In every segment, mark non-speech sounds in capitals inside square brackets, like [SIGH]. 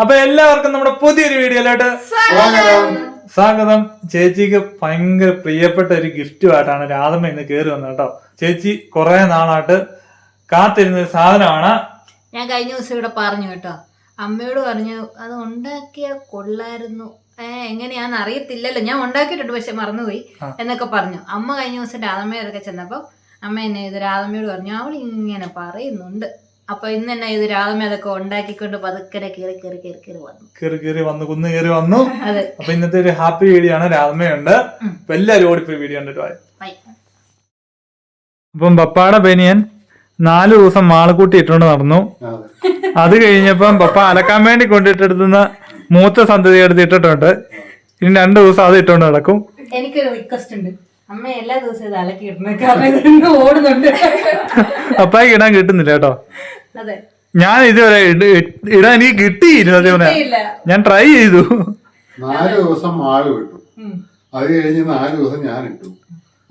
അപ്പൊ എല്ലാവർക്കും നമ്മുടെ പുതിയൊരു വീഡിയോയിലോട്ട് സ്വാഗതം. ചേച്ചിക്ക് ഭയങ്കര പ്രിയപ്പെട്ട ഒരു ഗിഫ്റ്റുമായിട്ടാണ് രാധമ്മ ഇന്ന് കേറി വന്നത് കേട്ടോ. ചേച്ചി കുറെ നാളായിട്ട് കാത്തിരുന്ന ഒരു സാധനമാണ്. ഞാൻ കഴിഞ്ഞ ദിവസം ഇവിടെ പറഞ്ഞു കേട്ടോ. അമ്മയോട് പറഞ്ഞു അത് ഉണ്ടാക്കിയ കൊള്ളായിരുന്നു. ഏ എങ്ങനെയാന്ന് അറിയത്തില്ലല്ലോ. ഞാൻ ഉണ്ടാക്കിയിട്ടുണ്ട് പക്ഷെ മറന്നുപോയി എന്നൊക്കെ പറഞ്ഞു. അമ്മ കഴിഞ്ഞ ദിവസം രാധമ്മയോടൊക്കെ ചെന്നപ്പോ അമ്മ എന്നെ ഇത് രാധമ്മയോട് പറഞ്ഞു അവൾ ഇങ്ങനെ പറയുന്നുണ്ട്. അപ്പൊ ഇന്ന് തന്നെ ഇത് രാവിലെ അതൊക്കെ ഉണ്ടാക്കിക്കൊണ്ട് പതുക്കനെ കയറി കയറി കയറി കയറി വന്നു. കയറി കയറി വന്നു കുന്ന് കയറി വന്നു. അപ്പൊ ഇന്നത്തെ ഒരു ഹാപ്പി വീഡിയോ ആണ് രാധമ്മയുണ്ട് ഉം. അപ്പൊ എല്ലാവരും ഓടിപ്പോയി വീഡിയോ കണ്ടിട്ട് പോയി. അപ്പം പപ്പാടെ ബനിയൻ നാല് ദിവസം മാളക്കൂട്ടി ഇട്ടുകൊണ്ട് നടന്നു. അത്. കഴിഞ്ഞപ്പം പപ്പ അലക്കാൻ വേണ്ടി കൊണ്ടിട്ടെടുത്തുന്ന മൂത്ത സന്തതി എടുത്ത് ഇട്ടിട്ടുണ്ട്. ഇനി രണ്ടു ദിവസം അത് ഇട്ടുകൊണ്ട് നടക്കും. എനിക്കൊരു റിക്വസ്റ്റ് ഉണ്ട്. അമ്മ എല്ലാ ദിവസവും ഇത് അലക്കി കാരണം ഇതിന്ന് ഓടുന്നുണ്ട്. അപ്പായി ഇടാൻ കിട്ടുന്നില്ല കേട്ടോ. അതെ. ഞാൻ ഇതുവരെ ഇട- ഇടാൻ എനിക്ക് കിട്ടിയില്ല അതേപോലെ. ഇല്ല ഞാൻ ട്രൈ ചെയ്തു. നാല് ദിവസം മാൾ കിട്ടും. ഉം. അത് കഴിഞ്ഞ് നാല് ദിവസം ഞാൻ ഇട്ടു.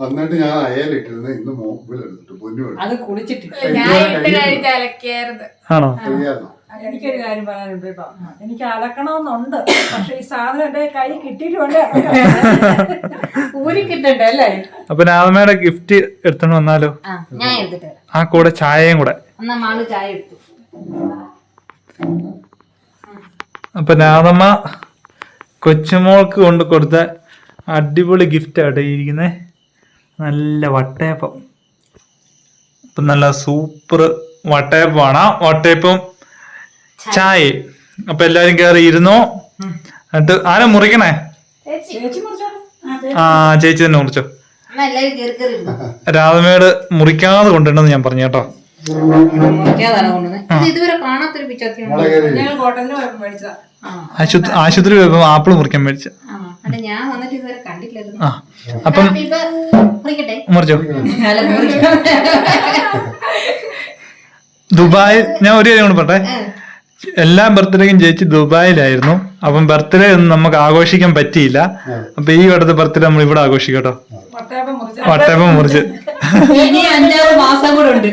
എന്നിട്ട് ഞാൻ അയലിട്ടിരുന്ന ഇന്ന് മോബിൽ എടുത്തിട്ട്. പൊന്നു എടുത്തു. അത് കുളിച്ചിട്ട് ഞാൻ ഇട്ട് അലക്കിയായിരുന്നു. ആണോ? അറിയാമോ എനിക്കൊരു കാര്യം പറയാനുണ്ട് കേട്ടോ എനിക്ക് അലക്കണമെന്നുണ്ട്. പക്ഷെ ഈ സാധനം എന്റെ കൈ കിട്ടിയിട്ടുണ്ട്. ഊരി കിട്ടണ്ടേ അല്ലേ? അപ്പൊ രാമയുടെ ഗിഫ്റ്റ് എടുത്തോണ്ട് വന്നാലോ? ആ ഞാൻ എടുത്തിട്ട് ആ കൂടെ ചായയും കൂടെ. എന്നാ മാൾ ചായ എടുത്തു. അപ്പൊ രാധമ്മ കൊച്ചുമോൾക്ക് കൊണ്ട് കൊടുത്ത അടിപൊളി ഗിഫ്റ്റ് ആട്ടെ ഇരിക്കുന്നത് നല്ല വട്ടയപ്പം. അപ്പൊ നല്ല സൂപ്പർ വട്ടയപ്പമാണ്. വട്ടയപ്പം ചായയും അപ്പൊ എല്ലാരും കേറി ഇരുന്നോ? എന്നിട്ട് ആരാ മുറിക്കണേ? ആ ചേച്ചി. തന്നെ മുറിച്ചോ. രാധമേട് മുറിക്കാതെ കൊണ്ടുണ്ടെന്ന് ഞാൻ പറഞ്ഞു കേട്ടോ. ആശുപത്രി പോയപ്പോ ആപ്പിൾ മുറിക്കാൻ മേടിച്ച. അപ്പം മുറിച്ചോ. ദുബായ് ഞാൻ ഒരു കാര്യം കൂടെ പറട്ടെ എല്ലാ ബർത്ത്ഡേക്കും ജയിച്ച് ദുബായിലായിരുന്നു. അപ്പം ബർത്ത്ഡേ ഒന്നും നമുക്ക് ആഘോഷിക്കാൻ പറ്റിയില്ല. അപ്പൊ ഈ വട്ടത്തെ ബർത്ത്ഡേ നമ്മൾ ഇവിടെ ആഘോഷിക്കട്ടോ കേട്ടോ. വട്ടയപ്പം മുറിച്ച. മാസം കൂടെ ഉണ്ട്.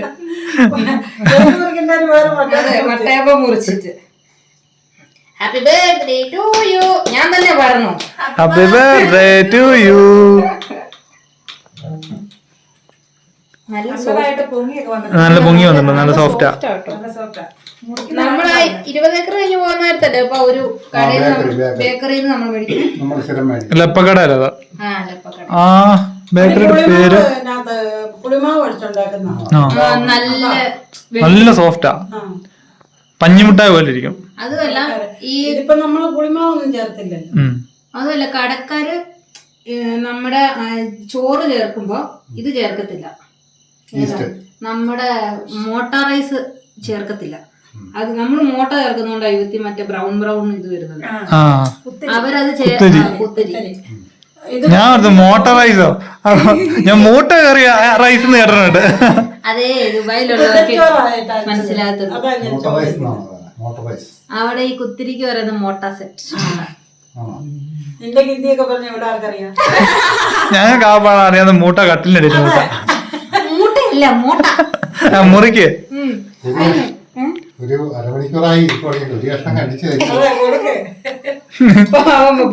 വട്ടയപ്പം മുറിച്ചിട്ട്. ഹാപ്പി ബർത്ത്ഡേ ടു യു ഞാൻ തന്നെ പറഞ്ഞു. ഹാപ്പി ബർത്ത്ഡേ ടു യു നല്ല പൊങ്ങി വന്നിട്ടുണ്ട്. നല്ല സോഫ്റ്റാ നമ്മൾ ഇരുപത് ഏക്കർ കഴിഞ്ഞ് പോകുന്ന നേരത്തല്ലേ ഒരു കടയിൽ. ബേക്കറിയിൽ നമ്മൾ മേടിക്കും? ലെപ്പക്കട. അല്ല ആ. ബേക്കറിയുടെ പേര് നല്ല സോഫ്റ്റാ പഞ്ഞിമുട്ടായ പോലെ ഇരിക്കും. അതുമല്ല ഈ ഇപ്പൊ നമ്മൾ പുളിമാവൊന്നും ചേർത്തില്ലല്ലോ. അതുമല്ല കടക്കാര് നമ്മുടെ ചോറ് ചേർക്കുമ്പോ ഇത് ചേർക്കത്തില്ല. ഏതാ? നമ്മുടെ മോട്ടറൈസ് ചേർക്കത്തില്ല. അത് നമ്മൾ മോട്ട ചേർക്കുന്നോണ്ട് യുവത്തി മറ്റേ ബ്രൗൺ ബ്രൗൺ ഇത് വരുന്നത്. ആ. അവരത് ചേർത്തി കുത്തരി. ആ, ഇത് ഞാൻ മോട്ട റൈസോ? ഞാൻ മൂട്ട കയറിയ റൈസ് എന്ന് കേട്ടിട്ടുണ്ട്. അതേ ദുബായിലുള്ളവർക്ക് മനസ്സിലാകത്തുള്ളൂ. അവിടെ ഈ കുത്തിരിക്ക് പറയുന്നത് മോട്ട സെറ്റ്. ഞങ്ങൾക്ക് ആ പാടാ അറിയാവുന്ന മൂട്ട കട്ടിലിന്റെ മൂട്ട. മൂട്ടയല്ല മോട്ട. ആ, മുറിക്ക്. ഒരു അരമണിക്കൂറായി ഒരു കഷ്ണം കൊടുക്ക്.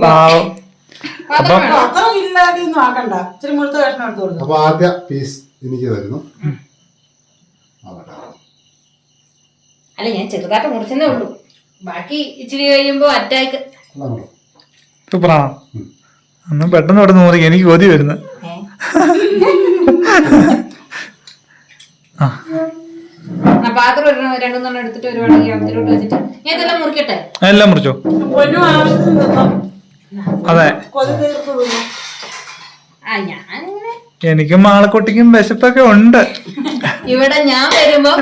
പാവം. അപ്പൊ ആദ്യ പീസ് എനിക്ക് തരുന്നു. അല്ല ഞാൻ ചെറുതായിട്ട് മുറിച്ചെന്നേ ഉള്ളൂ. ബാക്കി ഇച്ചിരി കഴിയുമ്പോ അറ്റാക്ക്. സൂപ്പറാണോ ഒന്ന് പെട്ടെന്ന് പെട്ടെന്ന് മുറിക്ക്. എനിക്ക് കൊതി വരുന്നു. [LAUGHS] എല്ലാം മുറിച്ചോ? അതെ. എനിക്കും മാളക്കുട്ടിക്കും വിശപ്പൊക്കെ ഉണ്ട്. ഇവിടെ ഞാൻ വരുമ്പോ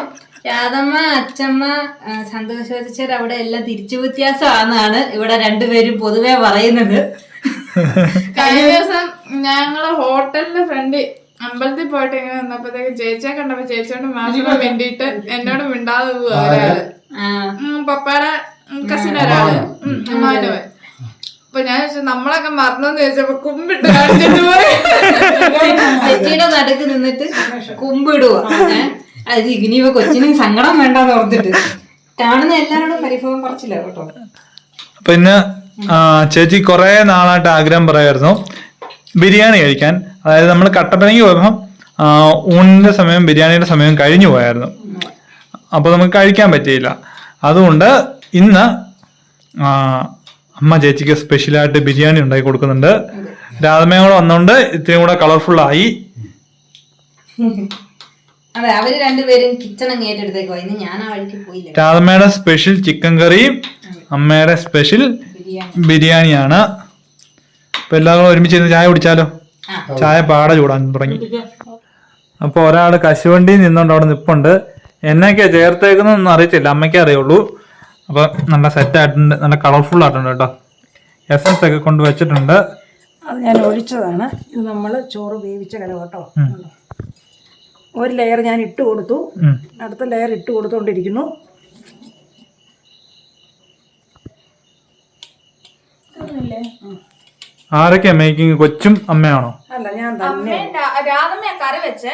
രാധമ്മ അച്ചമ്മ ആ, സന്തോഷ അവിടെ എല്ലാം തിരിച്ചു വ്യത്യാസമാണെന്നാണ് ഇവിടെ രണ്ടുപേരും പൊതുവെ പറയുന്നത്. [LAUGHS] കഴിഞ്ഞ ദിവസം ഞങ്ങളെ ഹോട്ടലിന്റെ ഫ്രണ്ട് അമ്പലത്തിൽ പോയിട്ട് ഇങ്ങനെ വന്നപ്പോഴത്തേക്ക് ചേച്ചിയെ കണ്ടപ്പോ ചേച്ചിയോട് മാത്രം മിണ്ടിയിട്ട് എന്നോട് മിണ്ടാതെ പോവുക ഒരാൾ. പപ്പയുടെ കസിൻ ഒരാൾ. മാനവൻ അപ്പൊ ഞാൻ ചോദിച്ചു നമ്മളൊക്കെ മറന്നു ചോദിച്ചപ്പോ കുമ്പിട്ട് കാണിച്ചിട്ട് പോയി. സെറ്റിയുടെ നടുക്ക് നിന്നിട്ട് കുമ്പിടുക അത് ഇനി കൊച്ചിനും കൊച്ചിന് സങ്കടം വേണ്ടെന്ന് ഓർത്തിട്ട്. കാണുന്ന എല്ലാവരോടും പരിഭവം പറച്ചില്ല കേട്ടോ. പിന്നെ ചേച്ചി കുറെ നാളായിട്ട് ആഗ്രഹം പറയായിരുന്നു. ബിരിയാണി കഴിക്കാൻ. അതായത് നമ്മൾ കട്ടപ്പനയ്ക്ക് പോയപ്പം ഊണിന്റെ സമയം ബിരിയാണിയുടെ സമയം കഴിഞ്ഞു പോയായിരുന്നു. അപ്പോൾ നമുക്ക് കഴിക്കാൻ പറ്റിയില്ല. അതുകൊണ്ട് ഇന്ന് അമ്മ ചേച്ചിക്ക് സ്പെഷ്യലായിട്ട് ബിരിയാണി ഉണ്ടാക്കി കൊടുക്കുന്നുണ്ട്. രാധമേ കൂടെ വന്നുകൊണ്ട് ഇത്രയും കൂടെ കളർഫുൾ ആയി. അതെ അവർ രണ്ടുപേരും കിച്ചൺ അങ്ങ് ഏറ്റെടുത്തേക്കോ ഇന്ന് ഞാൻ ആ വഴിക്ക് പോയില്ല. രാധമ്മയുടെ സ്പെഷ്യൽ ചിക്കൻ കറിയും അമ്മയുടെ സ്പെഷ്യൽ ബിരിയാണി. ബിരിയാണിയാണ്. അപ്പൊ എല്ലാവരും ഒരുമിച്ച് ഒരുമിച്ചിരുന്ന് ചായ കുടിച്ചാലോ. ചായ പാടെ ചൂടാൻ തുടങ്ങി. അപ്പൊ ഒരാൾ കശുവണ്ടി നിന്നുകൊണ്ട് അവിടെ നിപ്പുണ്ട്. എന്നൊക്കെയാ ചേർത്തേക്കുന്നൊന്നും അറിയത്തില്ല. അമ്മയ്ക്കേ അറിയുള്ളൂ. അപ്പൊ നല്ല സെറ്റ് ആയിട്ടുണ്ട്. നല്ല കളർഫുൾ ആയിട്ടുണ്ട് കേട്ടോ. എസൻസ് ഒക്കെ കൊണ്ട് വെച്ചിട്ടുണ്ട്. അത് ഞാൻ ഒഴിച്ചതാണ്. ഇത് നമ്മൾ ചോറ് വേവിച്ച കലവട്ടോ കേട്ടോ. ഒരു ലെയർ ഞാൻ ഇട്ട് കൊടുത്തു. അടുത്ത ലെയർ ഇട്ട് കൊടുത്തോണ്ടിരിക്കുന്നു. ആരൊക്കെയാ മേക്കിംഗ് കൊച്ചും അമ്മയാണോ? അല്ല ഞാൻ തന്നെ. അമ്മയും രാ- രാധമ്മയാ കറി വെച്ച്.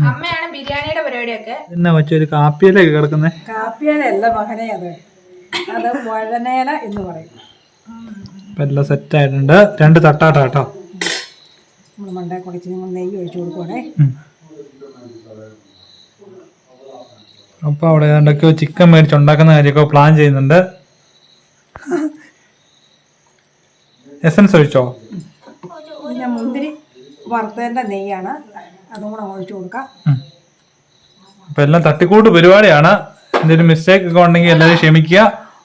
അമ്മയാണ് ബിരിയാണിയുടെ പരിപാടിയൊക്കെ. എന്നാ ഒരു കാപ്പിയിലേക്ക് കിടക്കുന്നേ? കാപ്പിയാലല്ല മകനെ അത്. അത് വഴനേല എന്ന് പറയും. അപ്പൊ എല്ലാം സെറ്റ് ആയിട്ടുണ്ട്. രണ്ട് തട്ടാട്ട കേട്ടോ. നമ്മൾ മണ്ട കുടിച്ച് നിങ്ങൾ നെയ്യ് ഒഴിച്ചു കൊടുക്കുവാണേ. ഉം. അപ്പൊ അവിടെ ഏതാണ്ടൊക്കെയോ ചിക്കൻ മേടിച്ച് ഉണ്ടാക്കുന്ന കാര്യമൊക്കെ പ്ലാൻ ചെയ്യുന്നുണ്ട്. എസൻസ് ഒഴിച്ചോ? പിന്നെ മുന്തിരി വറുത്തതിന്റെ നെയ്യാണ്. അതും കൂടെ ഒഴിച്ചു കൊടുക്കാം. അപ്പൊ എല്ലാം തട്ടിക്കൂട്ട് പരിപാടിയാണ്. എന്തെങ്കിലും മിസ്റ്റേക്ക് ഒക്കെ ഉണ്ടെങ്കിൽ എല്ലാവരും ക്ഷമിക്കുക.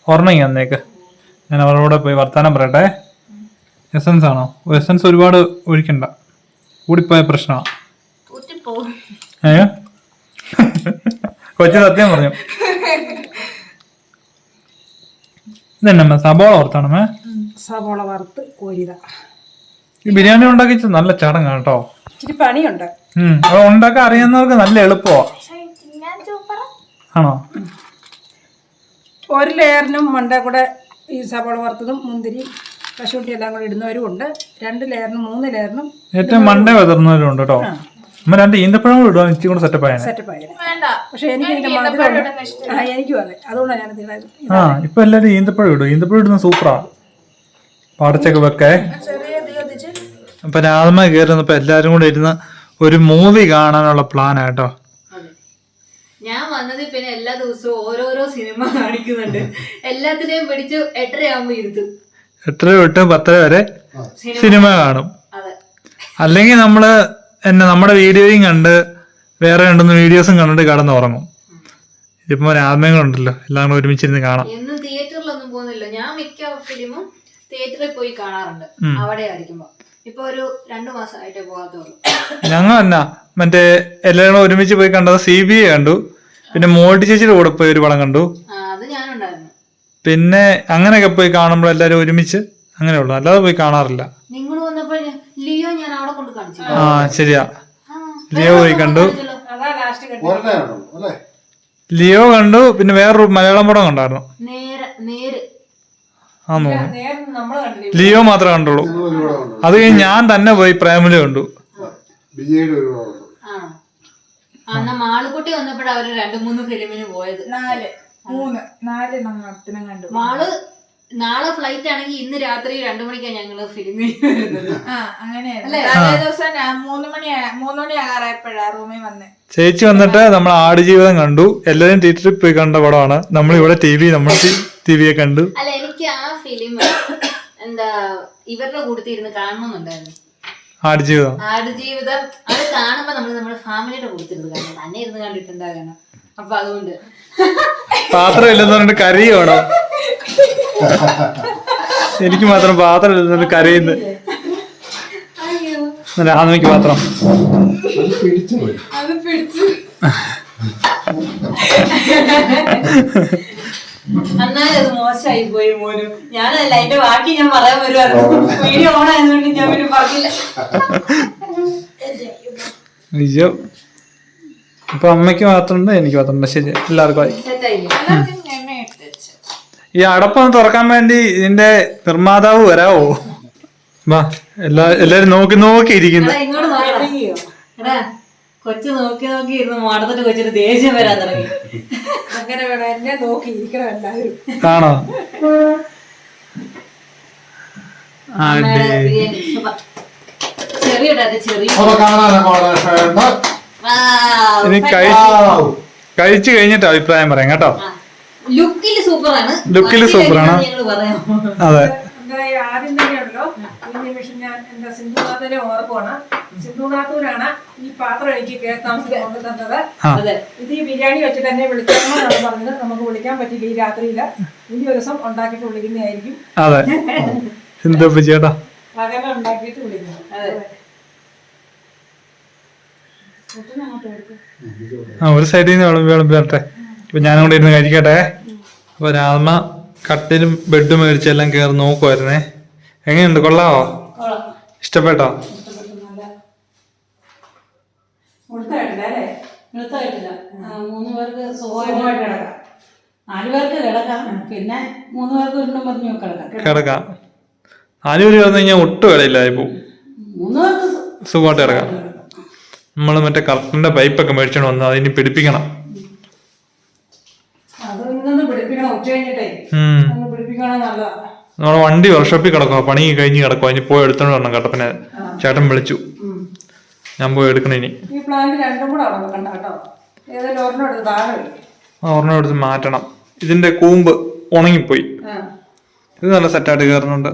ഓർമ്മയ്ക്ക് അന്നേക്ക് ഞാൻ അവരോട് പോയി വർത്താനം പറയട്ടെ. എസൻസ് ആണോ? എസൻസ് ഒരുപാട് ഒഴിക്കണ്ട. കൂടിപ്പോയ പ്രശ്നമാണ്. ഊറ്റിപ്പോവും ഏ? കൊച്ചു സത്യം പറഞ്ഞു. [LAUGHS] ഇതന്നെ സബോള ഓർത്താണമ്മേ സവോള വറുത്ത് കോരിത ഈ ബിരിയാണി ഉണ്ടാക്കി നല്ല ചടങ്ങാണ് കേട്ടോ ഇച്ചിരി പണിയുണ്ട്. ഉണ്ടാക്കാൻ അറിയുന്നവർക്ക് നല്ല എളുപ്പമാണോ ആണോ? ഒരു ലെയറിനും മണ്ടേ കൂടെ ഈ സവോള വറുത്തതും മുന്തിരി കശുവണ്ടി എല്ലാം കൂടെ ഇടുന്നവരും ഉണ്ട്. രണ്ട് ലെയറിനും മൂന്ന് ലെയറിനും ഏറ്റവും മണ്ടേ വെതർന്നവരും ഉണ്ട് കേട്ടോ അമ്മ രണ്ട് ഈന്തപ്പഴം കൂടെ ഇടുക ഇച്ചിരി കൂടെ സെറ്റപ്പ് ആയാലും സെറ്റപ്പ് പക്ഷെ എനിക്ക് മധുരം എനിക്കും അതെ. അതുകൊണ്ടാണ് ഞാൻ ആ ഇപ്പൊ എല്ലാരും ഈന്തപ്പഴം ഇടും. ഈന്തപ്പഴം ഇടുന്ന സൂപ്പറാ പാടച്ചൊക്കെ വെക്കേ. അപ്പൊ രാധമ്മ കയറുന്നപ്പോ എല്ലാരും കൂടെ ഇരുന്ന് ഒരു മൂവി കാണാനുള്ള പ്ലാൻ ആട്ടോ ഞാൻ വന്നത് പിന്നെ എല്ലാ ദിവസവും ഓരോരോ സിനിമ കാണിക്കുന്നുണ്ട്. എല്ലാത്തിനെയും പിടിച്ച് എട്ടരയാകുമ്പോ ഇരുത്തും. എട്ടര തൊട്ട് പത്തര വരെ സിനിമ കാണും. അല്ലെങ്കിൽ നമ്മൾ എന്നെ നമ്മുടെ വീഡിയോയും കണ്ട് വേറെ രണ്ടുമൂന്ന് വീഡിയോസും കണ്ടിട്ട് കടന്നുറങ്ങും. ഇതിപ്പോ രാമങ്ങളുണ്ടല്ലോ എല്ലാം കൂടെ ഒരുമിച്ചിരുന്ന് കാണാം. തിയേറ്ററിലൊന്നും പോകുന്നില്ല. ഞാൻ മിക്ക ഫിലിമും തിയേറ്ററിൽ പോയി കാണാറുണ്ട്. അവിടെ ആയിരിക്കുമ്പോ ഇപ്പൊ ഒരു രണ്ടു മാസമായിട്ടേ പോകാത്തുള്ളൂ. ഞങ്ങൾ എന്നാ മറ്റേ എല്ലാവരും ഒരുമിച്ച് പോയി കണ്ടത് സി ബി ഐ കണ്ടു. പിന്നെ മോട്ടി ചേച്ചിയുടെ കൂടെ പോയി ഒരു പടം കണ്ടു. ആ, അത് ഞാനുണ്ടായിരുന്നു. പിന്നെ അങ്ങനെയൊക്കെ പോയി കാണുമ്പോൾ എല്ലാരും ഒരുമിച്ച് അങ്ങനെ അങ്ങനെയുള്ളു അല്ലാതെ പോയി കാണാറില്ല. നിങ്ങൾ വന്നപ്പോ ലിയോ ഞാൻ അവിടെ കൊണ്ട് കാണിച്ചു. ആ ശരിയാ. ആ, ലിയോ പോയി കണ്ടു. അതാ ലാസ്റ്റ് കണ്ടു ലിയോ കണ്ടു. പിന്നെ വേറൊരു മലയാളം പടം കണ്ടായിരുന്നു. നേരെ നേര്. ആന്ന് തോന്നുന്നു. ലിയോ മാത്രമേ കണ്ടുള്ളൂ. അത് കഴിഞ്ഞ് ഞാൻ തന്നെ പോയി പ്രേമലു കണ്ടു. ബി എയുടെ ഒരുപാട് കണ്ടു. ആണോ ആ എന്നാ മാളുകുട്ടി വന്നപ്പോഴാ അവർ രണ്ടു മൂന്ന് ഫിലിമിന് പോയത്. നാല് മൂന്ന് നാല് നമ്മത്തിനും കണ്ടു. മാൾ നാളെ ഫ്ലൈറ്റ് ആണെങ്കിൽ ഇന്ന് രാത്രി രണ്ടു മണിക്കാണ് ഞങ്ങൾ വരുന്നത്. ആ അങ്ങനെയായിരുന്നു. തലേ ദിവസം ഞാൻ മൂന്ന് മണി മൂന്ന് മണി ആകാറായപ്പോഴാ റൂമിൽ വന്നേ. ചേച്ചി വന്നിട്ട് നമ്മൾ ആടുജീവിതം കണ്ടു. എല്ലാരും തിയേറ്ററിൽ പോയി കണ്ട പടമാണ്. നമ്മൾ ഇവിടെ ടി വി നമ്മൾ ടി വിയെ കണ്ടു. അല്ല എനിക്ക് ആ ഫിലിം എന്താ ഇവരുടെ കൂട്ടത്തിൽ ഇരുന്ന് കാണണമെന്നുണ്ടായിരുന്നു. ആടുജീവിതം ആടുജീവിതം അത് കാണുമ്പോ നമ്മൾ നമ്മുടെ ഫാമിലിയുടെ കൂട്ടത്തിരുന്ന് കാണണം തന്നെ ഇരുന്ന് കണ്ടിട്ടുണ്ടാകണം അപ്പൊ അതുകൊണ്ട്. പാത്രം ഇല്ലെന്ന് പറഞ്ഞിട്ട് കരയുവാണോ? എനിക്ക് മാത്രം പാത്രം ഇല്ലെന്ന് കരയുന്നു രാധമയ്ക്ക് പാത്രം. അത് പിടിച്ചു [LAUGHS] പോയി അത് മോശമായി പോയി മോനും. ഞാനല്ല അതിന്റെ ബാക്കി ഞാൻ പറയാൻ വീഡിയോ ഓൺ ആയതുകൊണ്ട് ഞാൻ പിന്നെ പറഞ്ഞില്ല. അയ്യോ അപ്പൊ അമ്മയ്ക്ക് മാത്രമുണ്ട് എനിക്ക് മാത്രം ശരി എല്ലാവർക്കും ആയി. ഈ അടപ്പൊന്ന് തുറക്കാൻ വേണ്ടി ഇതിന്റെ നിർമ്മാതാവ് വരാവോ? വാ എല്ലാ എല്ലാരും നോക്കി നോക്കി ഇരിക്കുന്നു കൊച്ചു നോക്കി നോക്കി ഇരുന്ന് മാടത്തിട്ട് കൊച്ചിന് ദേഷ്യം വരാൻ തുടങ്ങി. അങ്ങനെ വേണം എന്നെ നോക്കി ഇരിക്കണം എല്ലാവരും. ആണോ? ഇനി കഴി കഴിച്ചു കഴിഞ്ഞിട്ട് അഭിപ്രായം പറയാം കേട്ടോ. ലുക്കിൽ സൂപ്പറാണ് ലുക്കിൽ സൂപ്പറാണ്. അതെ. എന്താ ഈ ആദ്യം തന്നെയുണ്ടല്ലോ ഈ നിമിഷം ഞാൻ എന്താ സിന്ധുനാഥനെ ഓർക്കുവാണ്. സിന്ധുനാഥൂരാണ് ഈ പാത്രം എനിക്ക് കേൾത്താമസം കൊണ്ടു തന്നത്. അതെ. ഇത് ഈ ബിരിയാണി വെച്ചിട്ട് എന്നെ വിളിക്കാമെന്നാണ് പറഞ്ഞത്. നമുക്ക് വിളിക്കാൻ പറ്റില്ല ഈ രാത്രിയിൽ ഇനി ഒരു ദിവസം ഉണ്ടാക്കിയിട്ട് വിളിക്കുന്നതായിരിക്കും. പകല ഉണ്ടാക്കിയിട്ട് വിളിക്കുന്നു. അതെ. ആ ഒരു സൈഡിൽ നിന്ന് വിളമ്പി വിളമ്പി വരട്ടെ ഇപ്പൊ ഞാനും കൂടെ ഇരുന്ന് കഴിക്കട്ടെ. അപ്പൊ രാമ കട്ടിലും ബെഡും മേടിച്ചെല്ലാം കേറി നോക്കുമായിരുന്നേ എങ്ങനെയുണ്ട്? കൊള്ളാവോ? ഇഷ്ടപ്പെട്ടോ? മൂന്ന് കിടക്കാം നാല് മൂന്ന് കഴിഞ്ഞാൽ ഒട്ടും സുഖമായിട്ട് കിടക്കാം. നമ്മൾ മറ്റേ കറക്റ്റിന്റെ പൈപ്പൊക്കെ മേടിച്ചോണ്ട് വന്നു അതിനി പിടിപ്പിക്കണം അത് ഉച്ച കഴിഞ്ഞിട്ടേ ഒന്ന് പിടിപ്പിക്കണം നമ്മളെ വണ്ടി വർക്ക്ഷോപ്പിൽ കിടക്കുക പണി കഴിഞ്ഞ് കിടക്കുക ഇനി പോയി എടുത്തോണ്ട് വരണം. കട്ടപ്പനെ ചേട്ടൻ വിളിച്ചു. ഞാൻ പോയി എടുക്കണം ഇനി. ഈ പ്ലാന്റ് രണ്ടും കൂടെ അവിടെ വെക്കണ്ട കേട്ടോ. ഏതായാലും ഒരെണ്ണം എടുത്ത് താഴെ വയ്ക്കും ആ, ഒരെണ്ണം എടുത്ത് മാറ്റണം. ഇതിന്റെ കൂമ്പ് ഉണങ്ങിപ്പോയി. ആ. ഇത് നല്ല സെറ്റായിട്ട് കയറുന്നുണ്ട്.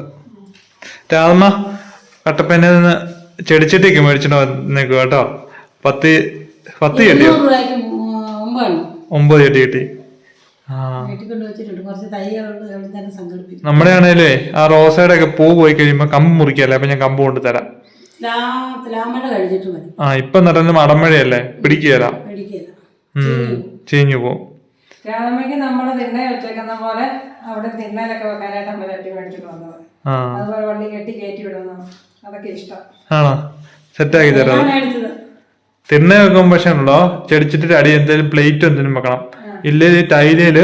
രാമ കട്ടപ്പനയിൽ നിന്ന് ചെടിച്ചട്ടിയൊക്കെ മേടിച്ചിട്ട് വന്നേക്കും കേട്ടോ. പത്ത് പത്ത് ചെട്ടിയോ ഇരുന്നൂറ് രൂപയ്ക്ക് ഒമ്പത് ചെട്ടി കിട്ടി. വീട്ടിൽ കൊണ്ട് വെച്ചിട്ടുണ്ട് കുറച്ച് തൈകളുണ്ട്. അവിടെ തന്നെ സംഘടിപ്പിക്കും. നമ്മുടെ ആണേലേ ആ റോസയുടെ ഒക്കെ പൂ പോയി കഴിയുമ്പോ കമ്പ് മുറിക്കല്ലേ? അപ്പൊ ഞാൻ കമ്പ് കൊണ്ട് തരാം കഴിഞ്ഞിട്ട് മതി. ആ ഇപ്പൊ നടന്ന് മടമഴയല്ലേ? പിടിക്കുകയല്ല പേടിക്കില്ല ഉം ചീഞ്ഞു പോവും രാമയ്ക്ക് നമ്മൾ തിണ്ണ വെച്ചേക്കുന്ന പോലെ അവിടെ തിണ്ണയിലൊക്കെ വെക്കാനായിട്ട് അമ്മ ചട്ടി മേടിച്ചിട്ട് വന്നത്. ആ. അതുപോലെ വണ്ടി കെട്ടി കയറ്റി വിടുന്നു. അതൊക്കെ ഇഷ്ടം. ആണോ? സെറ്റാക്കി തരാം. ഞാൻ മേടിച്ചത്. തിണ്ണ വെക്കുമ്പോ പക്ഷേ ഉണ്ടോ ചെടിച്ചിട്ട് അടി എന്തെങ്കിലും പ്ലേറ്റ് എന്തെങ്കിലും വെക്കണം. ഇല്ലേ ടൈലിൽ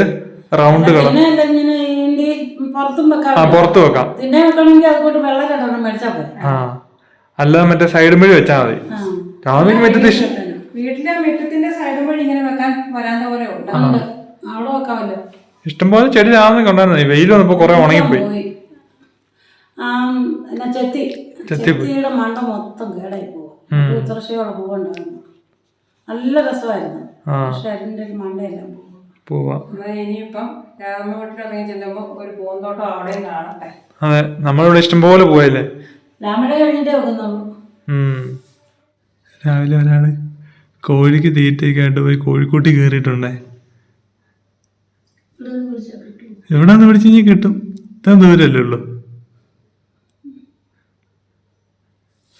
റൗണ്ട് കളർ. ആ പുറത്ത് വെക്കാം. ആ. അല്ല മറ്റേ സൈഡ് വഴി വെച്ചാൽ മതി. രാവിലെ മറ്റേ വീട്ടിലെ മുറ്റത്തിന്റെ സൈഡ് വഴി ഇങ്ങനെ വെക്കാൻ വരാൻ പോലെ അവിടെ വെക്കാമല്ലോ ഇഷ്ടംപോലെ ചെടി രാവിലെ കൊണ്ടായിരുന്നു വെയിൽ വന്നപ്പോ കുറെ ഉണങ്ങിപ്പോയി. ചെത്തി. ചെത്തിയുടെ മണ്ട മൊത്തം കേടായി പോകും ഉത്തർച്ചയോടെ നല്ല രസമായിരുന്നു. പക്ഷെ അതിന്റെ ഒരു മണ്ടയെല്ലാം. പോവാ. എന്നാൽ ഇനിയിപ്പം രാമ ഇറങ്ങി ചെല്ലുമ്പോൾ ഒരു പൂന്തോട്ടം അവിടെയും കാണട്ടെ. അതെ നമ്മളിവിടെ ഇഷ്ടംപോലെ പോയല്ലേ? കഴിഞ്ഞിട്ടേ വെക്കുന്നുള്ളൂ. രാവിലെ ഒരാൾ കോഴിക്ക് തീറ്റയൊക്കെ ആയിട്ട് പോയി കോഴിക്കൂട്ടി കയറിയിട്ടുണ്ടേ. എവിടെ നിന്ന് പിടിച്ച് കഴിഞ്ഞാൽ കിട്ടും? ഇത്ര ദൂരല്ലേ ഉള്ളൂ.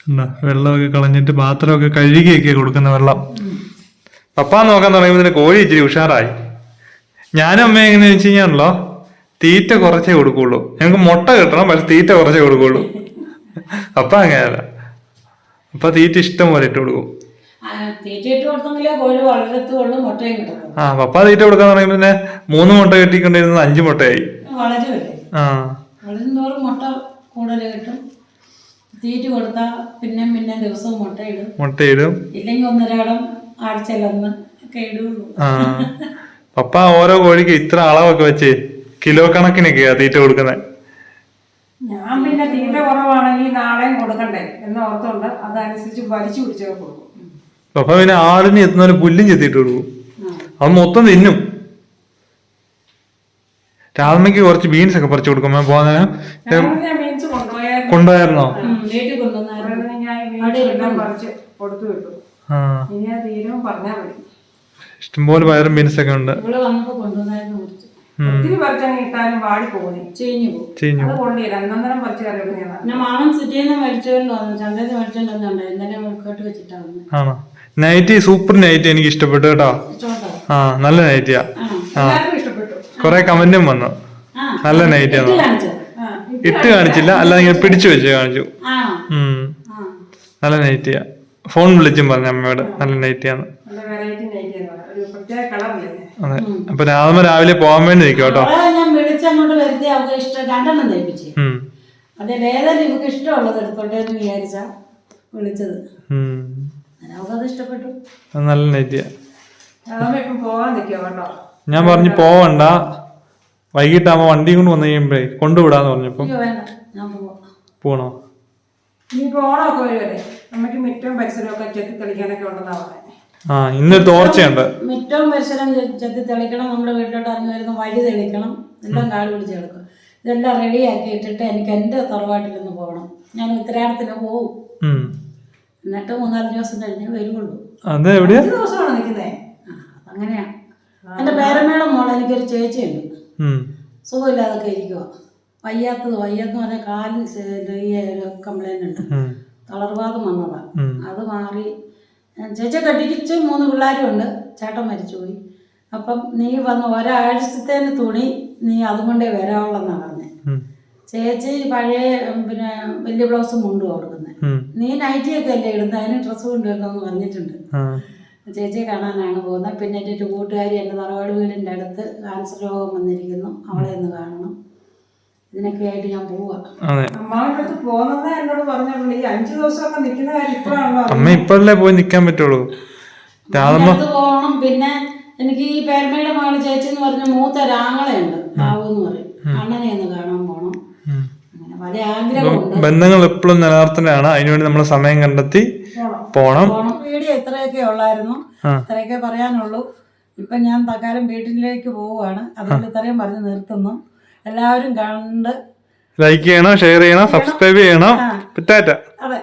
എന്താ വെള്ളമൊക്കെ കളഞ്ഞിട്ട് പാത്രമൊക്കെ കഴുകിയൊക്കെ കൊടുക്കുന്ന വെള്ളം. പപ്പാ നോക്കാൻ തുടങ്ങിയപ്പോൾ കോഴി ഇച്ചിരി ഉഷാറായി. ഞാനും അമ്മ എങ്ങനെ വെച്ച് കഴിഞ്ഞാണല്ലോ തീറ്റ കുറച്ചേ കൊടുക്കുള്ളൂ. ഞങ്ങൾക്ക് മുട്ട കിട്ടണം പക്ഷെ തീറ്റ കുറച്ചേ കൊടുക്കുള്ളൂ. അപ്പൊ അങ്ങനെയല്ല. അപ്പൊ തീറ്റ ഇഷ്ടം പോലെ ഇട്ട് കൊടുക്കും. ആ, പപ്പ തീറ്റ കൊടുക്കാന്ന് പറയുമ്പോ പിന്നെ മൂന്ന് മുട്ട കിട്ടിക്കൊണ്ടിരുന്നത് അഞ്ച് മുട്ടയായി. ആ. തീറ്റ കൊടുത്താ പിന്നെ പിന്നെ ദിവസവും മുട്ടയിടും മുട്ടയിടും ഇല്ലെങ്കിൽ ഒന്നൊരാടം ആഴ്ചയിലൊന്ന് ഒക്കെ ഇടുള്ളൂ. ആ. പപ്പ ഓരോ കോഴിക്ക് ഇത്ര അളവൊക്കെ വെച്ച് കിലോ കണക്കിനൊക്കെയാ തീറ്റ കൊടുക്കുന്നത് ഞാൻ പിന്നെ തീറ്റ കുറവാണെങ്കിൽ നാളെയും കൊടുക്കണ്ടേ എന്ന് ഓർത്തുകൊണ്ട് അതനുസരിച്ച് വലിച്ചു പിടിച്ചൊക്കെ കൊടുക്കും. പപ്പ പിന്നെ ആടിന് എത്തുന്ന പോലെ പുല്ലും ചെത്തിയിട്ട് കൊടുക്കും. അത് മൊത്തം തിന്നും. രാമയ്ക്ക് കുറച്ച് ബീൻസ് ഒക്കെ പറിച്ചു കൊടുക്കുമ്പോ പോകുന്ന കൊണ്ടുപോയായിരുന്നോ ഞാൻ പറിച്ച് കൊടുത്തു വിട്ടു. ആ. ഇനി പറഞ്ഞാൽ മതി. ഇഷ്ടംപോലെ പയറും ബീൻസ് ഒക്കെ ഉണ്ട്. ഇവിടെ വന്നപ്പോ കൊണ്ടുവന്നായിരുന്നു കുറച്ച് ഒത്തിരി പറിച്ചങ്ങ് ഇട്ടാലും വാടി പോകുന്നേ ചീഞ്ഞു പോകും ചീഞ്ഞു അത് കൊണ്ടില്ല അന്നേരം പറിച്ച് കറി വെക്കുന്നതാണ് പിന്നെ മാമൻ സിറ്റിയിൽ നിന്ന് മേടിച്ചോണ്ട് വന്നു. ചന്തയിൽ നിന്ന് മേടിച്ചോണ്ട് വന്നുണ്ട് ഇന്നലെ വെക്കോട്ട് വെച്ചിട്ടാ വന്നു. ആണോ? നൈറ്റി സൂപ്പർ നൈറ്റി എനിക്ക് ഇഷ്ടപ്പെട്ടു കേട്ടോ. ഇഷ്ടപ്പെട്ടോ? ആ നല്ല നൈറ്റിയാ. ആ എല്ലാവർക്കും ഇഷ്ടപ്പെട്ടു. കുറെ കമന്റും വന്നു. ആ നല്ല നൈറ്റിയാണ് ഇത് കാണിച്ചോ ആ ഇട്ട് കാണിച്ചില്ല. അല്ലാതെ ഇങ്ങനെ പിടിച്ചു വെച്ച് കാണിച്ചു. ആണോ? ഉം. ആ. നല്ല നൈറ്റിയാ. ഫോൺ വിളിച്ചും പറഞ്ഞു അമ്മയോട്. നല്ല നൈറ്റിയാണ് അപ്പൊ രാമ രാവിലെ പോകാൻ വേണ്ടി നിൽക്കും കേട്ടോ. ഞാൻ വിളിച്ചങ്ങോട്ട് വെറുതെ അവൾക്ക് ഇഷ്ടം രണ്ടെണ്ണം തയ്പ്പിച്ചു അതെ വേറെ ഇവക്ക് ഇഷ്ടമുള്ളത് എടുത്തോട്ടെ എന്ന് വിചാരിച്ച വിളിച്ചത്. അവക്കത് ഇഷ്ടപ്പെട്ടു. നല്ല നെറ്റിയ പോകാൻ നിൽക്കുക കേട്ടോ? ഞാൻ പറഞ്ഞു പോവണ്ട. വൈകിട്ടാകുമ്പോ വണ്ടി കൊണ്ട് വന്നു കഴിയുമ്പോഴേ കൊണ്ടുവിടാന്ന് പറഞ്ഞപ്പോ പോണോ? ഇനിയിപ്പോ ഓണമൊക്കെ വരുമല്ലേ നമുക്ക് മുറ്റവും പരിസരമൊക്കെ ചെത്തി തെളിക്കാനൊക്കെ ഉണ്ടെന്നാ പറയുന്നത് ആ ഇന്നൊരു തോർച്ചയുണ്ട്. മിറ്റവും പരിസരം ചെത്തി തെളിക്കണം. നമ്മുടെ വീട്ടിലോട്ട് ഇറങ്ങി വരുന്ന വഴി തെളിക്കണം. എല്ലാം കാട് പിടിച്ചെടുക്കും ഇതെല്ലാം റെഡിയാക്കി ഇട്ടിട്ട് എനിക്ക് എന്റെ തറവാട്ടിലൊന്ന് പോകണം. ഞാൻ ഉത്തരാടത്തിന് പോവും. എന്നിട്ട് മൂന്നാൽ ദിവസം കഴിഞ്ഞ് വരുള്ളൂ ഒരു ദിവസമാണ് നിൽക്കുന്നേ. അങ്ങനെയാ എന്റെ പേരമ്മയുടെ മോൾ എനിക്കൊരു ചേച്ചിയുണ്ട്. സുഖമില്ലാതൊക്കെ ഇരിക്കുക വയ്യാത്തത് വയ്യാന്ന് പറഞ്ഞാൽ കാലിൽ ഈ ഒരു കംപ്ലൈന്റ് ഉണ്ട്. തളർവാദം വന്നതാണ് അത് മാറി ചേച്ചി കെട്ടിക്കിച്ച് മൂന്ന് പിള്ളേരുണ്ട്. ചേട്ടൻ മരിച്ചുപോയി. അപ്പം നീ വന്ന് ഒരാഴ്ചത്തേന് തുണി നീ അതുകൊണ്ടേ വരാവുള്ളെന്നാണ് പറഞ്ഞത്. ചേച്ചി പഴയ പിന്നെ വലിയ ബ്ലൗസ് മുണ്ടും കൊടുക്കുന്നത് നീ നീ നൈറ്റിയൊക്കെ അല്ലേ ഇടുന്നത് അതിന് ഡ്രസ്സ് കൊണ്ടുവരണമെന്ന് പറഞ്ഞിട്ടുണ്ട്. ചേച്ചിയെ കാണാനാണ് പോകുന്നത് പിന്നെ എന്റെ ഒരു കൂട്ടുകാരി എന്റെ തറവാട് വീടിന്റെ അടുത്ത് കാൻസർ രോഗം വന്നിരിക്കുന്നു. അവളെ ഒന്ന് കാണണം. ഞാൻ പോവാ. അതെ. അമ്മാവിന്റെ അടുത്ത് പോകുന്നതേ എന്നോട് പറഞ്ഞുള്ളൂ ഈ അഞ്ചു ദിവസമൊക്കെ നിൽക്കുന്ന കാര്യം ഇപ്പോഴാണല്ലോ അമ്മ ഇപ്പഴല്ലേ പോയി നിക്കാൻ പറ്റുള്ളൂ? രാധമ്മ പോകണം പിന്നെ എനിക്ക് ഈ പേരമ്മയുടെ മകൾ ചേച്ചി എന്ന് പറഞ്ഞ മൂത്ത ഉണ്ട്. ബാബു എന്ന് പറയും. അണ്ണനെ ഒന്ന് കാണാൻ പോണം. പല ആഗ്രഹമുണ്ട് ബന്ധങ്ങൾ എപ്പോഴും നിലനിർത്തേണ്ടതാണ്. അതിനുവേണ്ടി നമ്മൾ സമയം കണ്ടെത്തി പോണം. വീഡിയോ ഇത്രയൊക്കെ ഉള്ളായിരുന്നു. ഇത്രയൊക്കെ പറയാനുള്ളൂ. ഇപ്പൊ ഞാൻ തൽക്കാലം വീട്ടിലേക്ക് പോവുകയാണ്. അതുകൊണ്ട് ഇത്രയും പറഞ്ഞ് നിർത്തുന്നു. എല്ലാവരും കണ്ട് ലൈക്ക് ചെയ്യണം ഷെയർ ചെയ്യണം സബ്സ്ക്രൈബ് ചെയ്യണം. ടാറ്റ. അതെ.